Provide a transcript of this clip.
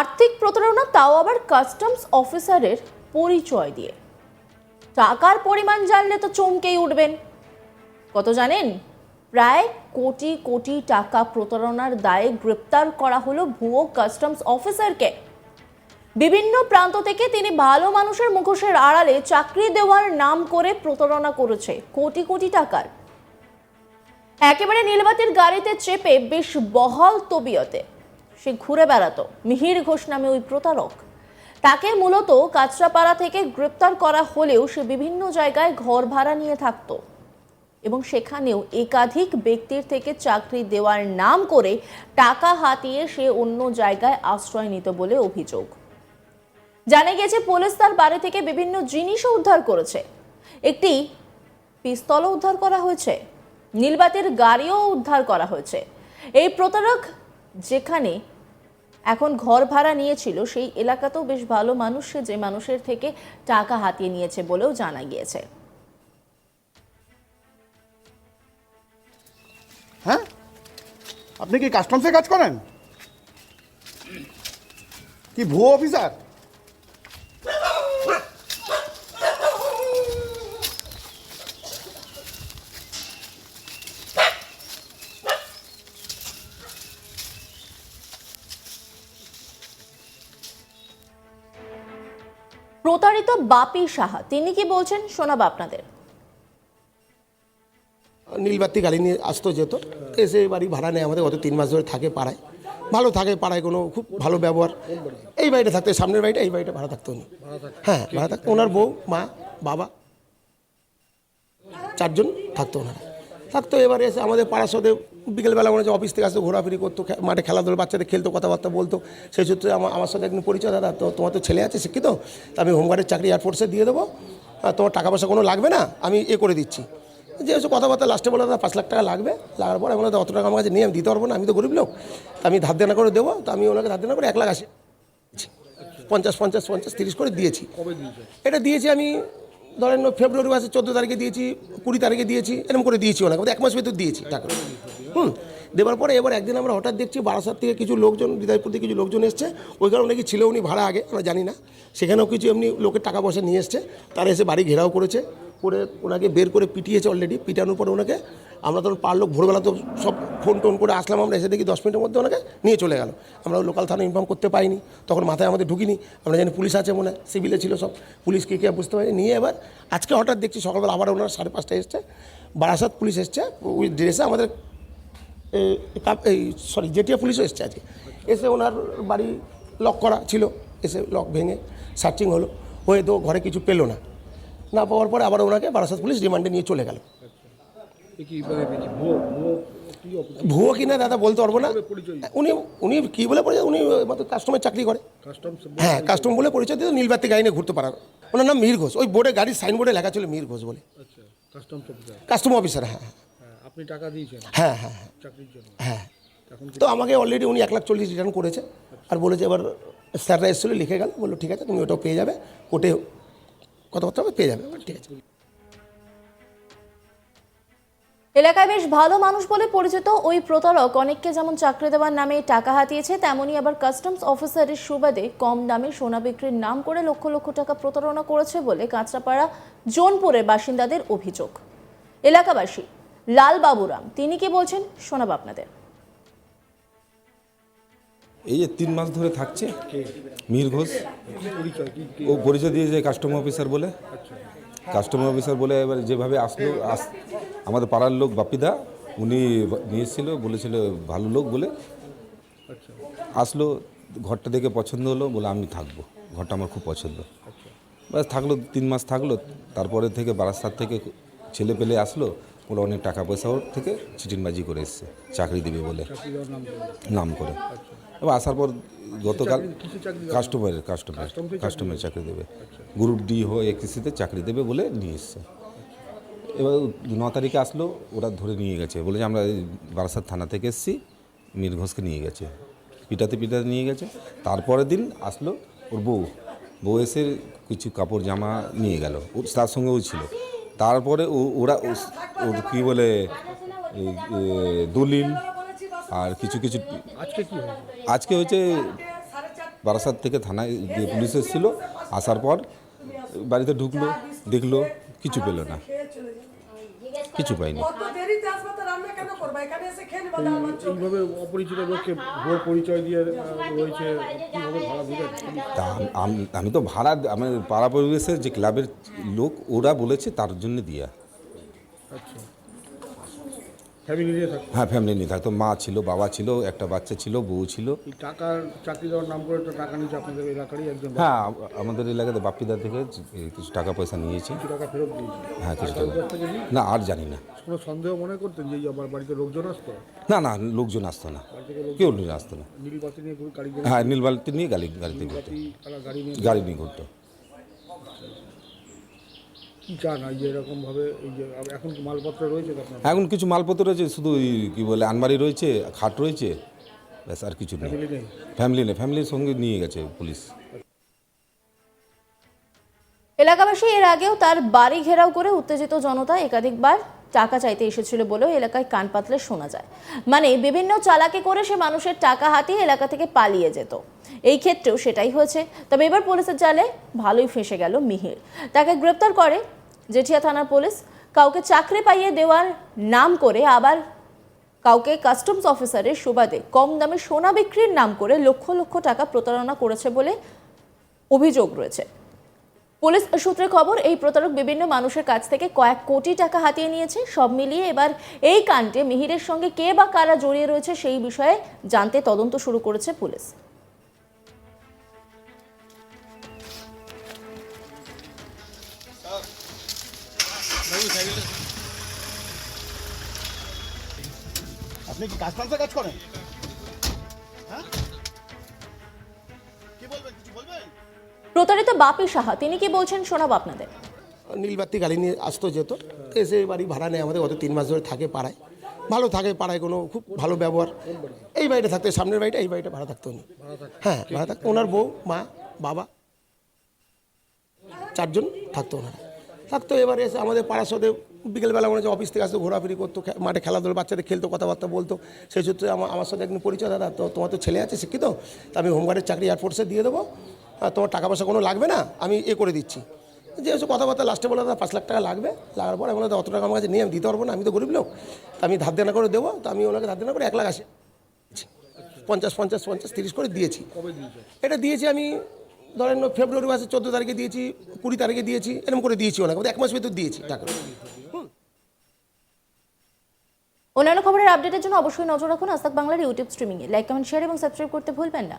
আর্থিক প্রতারণা, তাও আবার কাস্টমস অফিসারের পরিচয় দিয়ে। টাকার পরিমাণ জানলে তো চমকেই উঠবেন। কত জানেন? প্রায় কোটি কোটি টাকা প্রতারণার দায়ে গ্রেপ্তার করা হলো ভুয়ো কাস্টমস অফিসারকে বিভিন্ন প্রান্ত থেকে তিনি ভালো মানুষের মুখোশের আড়ালে চাকরি দেওয়ার নাম করে প্রতারণা করেছে কোটি কোটি টাকার। একেবারে নীলবাতির গাড়িতে চেপে বেশ বহাল তবিয়তে। সে ঘুরে বেড়াতো। মিহির ঘোষ নামে ওই প্রতারক। তাকে মূলত কাঁচরাপাড়া থেকে গ্রেপ্তার করা হলেও সে বিভিন্ন জায়গায় ঘর ভাড়া নিয়ে থাকতো এবং সেখানেও একাধিক ব্যক্তির থেকে চাকরি দেওয়ার নাম করে টাকা হাতিয়ে সে অন্য জায়গায় আশ্রয় নিত বলে অভিযোগ। জানা গেছে, পুলিশ তার বাড়ি থেকে বিভিন্ন জিনিসও উদ্ধার করেছে। একটি পিস্তলও উদ্ধার করা হয়েছে। নীলবাতির গাড়িও উদ্ধার করা হয়েছে। এই প্রতারক যেখানে এখন ঘর ভাড়া নিয়েছিল, সেই এলাকাতেও বেশ ভালো মানুষ যে মানুষের থেকে টাকা হাতিয়ে নিয়েছে বলেও জানা গিয়েছে। হ্যাঁ? আপনি কি কাস্টমসে কাজ করেন? কি ভুয়ো অফিসার প্রতারিত বাপি সাহা, তিনি কি বলছেন? শোনাবো আপনাদের। নীলবাতি গাড়ি নিয়ে আসতো যেত, এসে বাড়ি ভাড়া নেয় আমাদের, গত তিন মাস ধরে থাকে পাড়ায়। ভালো থাকে পাড়ায় কোনো খুব ভালো ব্যবহার। এই বাড়িটা থাকতো সামনের বাড়িটা, এই বাড়িটা ভাড়া থাকতো হ্যাঁ ভাড়া থাকতো ওনার বউ, মা, বাবা, চারজন থাকতো ওনারা। থাকতো এবারে এসে আমাদের পাড়ার সাথে বিকেলবেলা মনে হচ্ছে অফিস থেকে আসতো ঘোরাফেরি করতো মাঠে খেলাধুলো বাচ্চাদের খেলতো কথাবার্তা বলতো। সেই সূত্রে আমার আমার সাথে একদিন পরিচয় দাদা তো তোমার তো ছেলে আছে শিক্ষিত? তা আমি হোমগার্ডের চাকরি এয়ারফোর্সে দিয়ে দেবো। আর তোমার টাকা পয়সা কোনো লাগবে না? আমি এ করে দিচ্ছি। যে হচ্ছে কথাবার্তা লাস্টে বলে দাদা পাঁচ লাখ টাকা লাগবে। লাগার পর আমি অত টাকা আমার কাছে নিয়ে আমি দিতে পারব না আমি তো গরিব লোক। তা আমি ধার দেনা করে দেবো। তো আমি ওনাকে ধার দেনা করে এক লাখ আশি পঞ্চাশ পঞ্চাশ পঞ্চাশ তিরিশ করে দিয়েছি। এটা দিয়েছি আমি ধরেন ফেব্রুয়ারি মাসে চোদ্দ তারিখে দিয়েছি, কুড়ি তারিখে দিয়েছি, এরকম করে দিয়েছি ওনাকে। এক মাস ভেতর দিয়েছি টাকা হুম। দেওয়ার পরে এবার একদিন আমরা হঠাৎ দেখছি বারাসাত থেকে কিছু লোকজন, বিদায়পুর থেকে কিছু লোকজন এসছে। ওই কারণে কি ছিল উনি ভাড়া আগে, আমরা জানি না। সেখানেও কিছু এমনি লোকের টাকা পয়সা নিয়ে এসছে। তারা এসে বাড়ি ঘেরাও করেছে। করে ওনাকে বের করে পিটিয়েছে অলরেডি পিটানোর পরে ওনাকে আমরা তখন পারল ভোরবেলা তো সব ফোন টোন করে আসলাম আমরা, এসে দেখি দশ মিনিটের মধ্যে ওনাকে নিয়ে চলে গেল। আমরা লোকাল থানা ইনফর্ম করতে পাইনি, তখন মাথায় আমাদের ঢুকিনি, আমরা জানি পুলিশ আছে মনে সিভিলে ছিল সব। পুলিশ কে কে বুঝতে পারিনি, নিয়ে এবার আজকে হঠাৎ দেখছি সকালবেলা আবার ওনার সাড়ে পাঁচটায় এসছে, বারাসাত পুলিশ এসছে, ওই ড্রেসে আমাদের এই সরি জেটিয়া পুলিশও এসছে আজকে। এসে ওনার বাড়ি লক করা ছিল, এসে লক ভেঙে সার্চিং হলো, হয়ে তো ঘরে কিছু পেল না। না পাওয়ার পরে আবার ওনাকে বারাসাত পুলিশ রিমান্ডে নিয়ে চলে গেল। কি ভুয়ো কিনা দাদা বলতে পারব না। উনি উনি কী বলে পরিচয় উনি কাস্টমার চাকরি করে। হ্যাঁ কাস্টম বলে পরিচয় দিয়ে নীলবাতি গাড়ি নিয়ে ঘুরতে পারার। ওনার নাম মীর ঘোষ। ওই বোর্ডে গাড়ির সাইনবোর্ডে লেখা ছিল মীর ঘোষ বলে। আচ্ছা অফিসার কাস্টম অফিসার হ্যাঁ হ্যাঁ। আপনি টাকা দিয়েছেন। হ্যাঁ হ্যাঁ হ্যাঁ। হ্যাঁ। তো আমাকে অলরেডি উনি এক লাখ চল্লিশ রিটার্ন করেছে। আর বলেছে এবার স্যাররা এসেছিল লিখে গেল। বলল ঠিক আছে তুমি ওটাও পেয়ে যাবে। কোর্টে কথাবার্তা পেয়ে যাবে। ঠিক আছে। এলাকায় বেশ ভালো মানুষ বলে পরিচিত ওই প্রতারক। অনেককে যেমন চাকরি দেওয়ার নামে টাকা হাতিয়েছে তেমনি আবার কাস্টমস অফিসারের সুবাদে কম দামে সোনা বিক্রির নাম করে লক্ষ লক্ষ টাকা প্রতারণা করেছে বলে কাঁচরাপাড়া জোনপুরের বাসিন্দাদের অভিযোগ। এলাকাবাসী লাল বাবুরাম তিনি কি বলছেন শোনাব আপনাদের। এই যে তিন মাস ধরে থাকছে মীর ঘোষ। পরিচয় কি কি ও পরিচয় দিয়েছে কাস্টমার অফিসার বলে। কাস্টমার অফিসার বলে এবার যেভাবে আসলো আস আমাদের পাড়ার লোক বাপিদা উনি নিয়ে এসেছিল বলেছিল ভালো লোক বলে। আচ্ছা আসলো ঘরটা দেখে পছন্দ হলো বলে আমি থাকব। ঘরটা আমার খুব পছন্দ। ব্যাস থাকল তিন মাস থাকল। তারপরে থেকে বারাসাত থেকে ছেলে পেলে আসলো বলে অনেক টাকা পয়সা ওর থেকে চিটিনবাজি করে এসছে চাকরি দেবে বলে নাম করে। এবার আসার পর গতকাল কাস্টমারের কাস্টমার কাস্টমার চাকরি দেবে। গ্রুপ ডি হয়ে একিসিতে চাকরি দেবে বলে নিয়ে এসছে। এবার ন তারিখে আসলো ওরা ধরে নিয়ে গেছে। বলে যে আমরা বারাসাত থানা থেকে এসেছি মীর ঘোষকে নিয়ে গেছে। পিটাতে পিটাতে নিয়ে গেছে। তারপরের দিন আসলো ওর বউ। বউ এসে কিছু কাপড় জামা নিয়ে গেল। তার সঙ্গেও ছিল। তারপরে ও ওরা ও- ওর কী বলে দলিল আর কিছু কিছু আজকে হয়েছে? বারাসাত থেকে থানায় যে পুলিশ এসেছিল। আসার পর বাড়িতে ঢুকলো দেখল কিছু পেল না। কিছু পাইনি। এইভাবে অপরিচিত লোককে ভুয়ো পরিচয় দিয়ে রয়েছে আমি তো ভাড়া আমার পাড়া পরিবেশের যে ক্লাবের লোক ওরা বলেছে তার জন্য দিয়া। আচ্ছা। ফ্যামিলি নিয়ে থাকতো? হ্যাঁ ফ্যামিলি নিয়ে থাকতো। মা ছিল বাবা ছিল একটা বাচ্চা ছিল বউ ছিল। টাকার চাকরি দেওয়ার নাম করে তো টাকা নিয়েছে আপনাদের এলাকারই একজন হ্যাঁ আমাদের এলাকাতে বাপ্পিদার থেকে কিছু টাকা পয়সা নিয়েছি। কিছু টাকা ফেরত দিয়েছে। হ্যাঁ কিছু টাকা। না আর জানি না। কোনো সন্দেহ মনে করতেন যে আমার বাড়িতে লোকজন আসতো? না না লোকজন আসতো না। কেউ আসতো না। নীল বাতি নিয়ে গাড়ি হ্যাঁ নীল বালতি নিয়ে গাড়ি গাড়িতে ঘুরতো। গাড়ি নিয়ে ঘুরতো। এই যে মালপত্র রয়েছে তো আপনার এখন কিছু মালপত্র রয়েছে শুধু কি বলে আলমারি রয়েছে খাট রয়েছে ব্যাস আর কিছু নেই। ফ্যামিলি নেই? ফ্যামিলি নেই ফ্যামিলির সঙ্গে নিয়ে গেছে পুলিশ। এলাকাবাসী এর আগেও তার বাড়ি ঘেরাও করে উত্তেজিত জনতা একাধিকবার টাকা চাইতে এসেছিল বলেও এলাকায় কান পাতলে শোনা যায়। মানে বিভিন্ন চালাকি করে সে মানুষের টাকা হাতিয়ে এলাকা থেকে পালিয়ে যেত। এই ক্ষেত্রেও সেটাই হয়েছে। তবে এবার পুলিশের জালে ভালোই ফেঁসে গেল মিহির। তাকে গ্রেপ্তার করে জেঠিয়া থানার পুলিশ। কাউকে চাকরি পাইয়ে দেওয়ার নাম করে আবার কাউকে কাস্টমস অফিসারের সুবাদে কম দামে সোনা বিক্রির নাম করে লক্ষ লক্ষ টাকা প্রতারণা করেছে বলে অভিযোগ রয়েছে। পুলিশ সূত্রে খবর, এই প্রতারক বিভিন্ন মানুষের কাছ থেকে কয়েক কোটি টাকা হাতিয়ে নিয়েছে। সব মিলিয়ে এবার এই কাণ্ডে মিহিরের সঙ্গে কে বা কারা জড়িয়ে রয়েছে সেই বিষয়ে জানতে তদন্ত শুরু করেছে পুলিশ। আপনি কি কাজ করেন? প্রতারিত বাপি সাহা, তিনি কি বলছেন শোনাবো আপনাদের? নীলবাতি গাড়ি নিয়ে আসতো যেত, এসে বাড়ি ভাড়া নেয় আমাদের গত তিন মাস ধরে থাকে পাড়ায়। ভালো থাকে পাড়ায় কোনো খুব ভালো ব্যবহার। এই বাড়িটা থাকতো সামনের বাড়িটা, এই বাড়িটা ভাড়া থাকতো হ্যাঁ ভাড়া থাকতো ওনার বউ, মা, বাবা, চারজন থাকতো ওনারা। থাকতো এবারে এসে আমাদের পাড়ার সাথে বিকেলবেলা মনে হচ্ছে অফিস থেকে আসতো ঘোরাফেরি করতো মাঠে খেলাধুলো, বাচ্চাদের খেলতো, কথাবার্তা বলতো। সেই সূত্রে আমার সাথে একদিন পরিচয় দাদা তো তোমার তো ছেলে আছে শিক্ষিত, তা আমি হোমগার্ডের চাকরি এয়ারফোর্সে দিয়ে দেবো। তোমার টাকা পয়সা কোনো লাগবে না? আমি এ করে দিচ্ছি। যে এসে কথাবার্তা লাস্টে বলে দাদা পাঁচ লাখ টাকা লাগবে। লাগার পর আমি বললাম, অত টাকা আমার কাছে নিয়ে আমি দিতে পারব না আমি তো গরিব লোক। তা আমি ধার দেনা করে দেবো তো আমি ওনাকে ধার দেনা করে এক লাখ আসে পঞ্চাশ পঞ্চাশ পঞ্চাশ তিরিশ করে দিয়েছি। এটা দিয়েছি আমি ধরেন ফেব্রুয়ারি মাসের চোদ্দ তারিখে দিয়েছি কুড়ি তারিখে দিয়েছি এরকম করে দিয়েছি ওনাকে এক মাস ভিতর দিয়েছি টাকা। অন্যান্য খবরের আপডেটের জন্য অবশ্যই নজর রাখুন আস্তাক বাংলার ইউটিউব স্ট্রিমিংয়ে লাইক কমেন্ট শেয়ার এবং সাবস্ক্রাইব করতে ভুলবেন না।